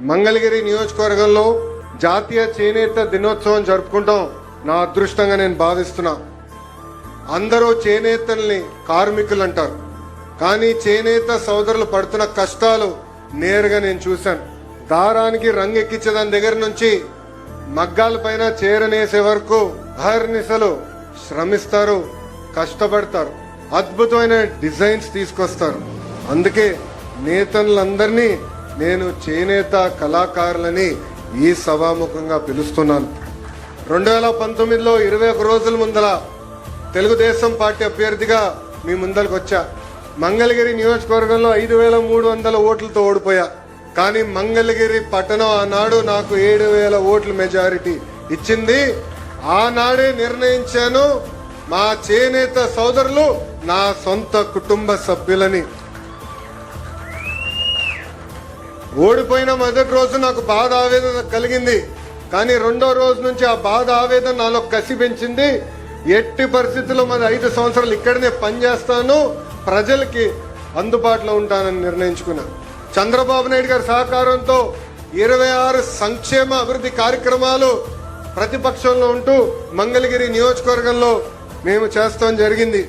మంగళగిరి నియోజకవర్గంలో జాతీయ చేనేత దినోత్సవం జరుపుకుంటాం. నా అదృష్టంగా నేను భావిస్తున్నా. అందరూ చేనేతల్ని కార్మికులు అంటారు కానీ చేనేత సోదరులు పడుతున్న కష్టాలు నేరుగా నేను చూశాను. దారానికి రంగెక్కించే ఎక్కించేదాని దగ్గర నుంచి మగ్గాల పైన చేరనేసే వరకు అహర్నిశలు శ్రమిస్తారు కష్టపడతారు అద్భుతమైన డిజైన్స్ తీసుకొస్తారు. అందుకే నేతలందరినీ నేను చేనేత కళాకారులని ఈ సభాముఖంగా పిలుస్తున్నాను. రెండు వేల పంతొమ్మిదిలో ఇరవై ఒక రోజుల ముందల తెలుగుదేశం పార్టీ అభ్యర్థిగా మీ ముందరకు వచ్చా. మంగళగిరి నియోజకవర్గంలో ఐదు వేల మూడు వందల ఓట్లతో ఓడిపోయా. కానీ మంగళగిరి పట్టణం ఆనాడు నాకు ఏడు వేల ఓట్ల మెజారిటీ ఇచ్చింది. ఆనాడే నిర్ణయించాను మా చేనేత సోదరులు నా సొంత కుటుంబ సభ్యులని. ఓడిపోయిన మొదటి రోజు నాకు బాధ ఆవేదన కలిగింది. కానీ రెండో రోజు నుంచి ఆ బాధ ఆవేదన నాలో కసి పెంచింది. ఎట్టి పరిస్థితుల్లో మరి ఐదు సంవత్సరాలు ఇక్కడనే పనిచేస్తాను. ప్రజలకి అందుబాటులో ఉంటానని నిర్ణయించుకున్నాను చంద్రబాబు నాయుడు గారి సహకారంతో ఇరవై ఆరు సంక్షేమ అభివృద్ధి కార్యక్రమాలు ప్రతిపక్షంలో ఉంటూ మంగళగిరి నియోజకవర్గంలో మేము చేస్తాం జరిగింది.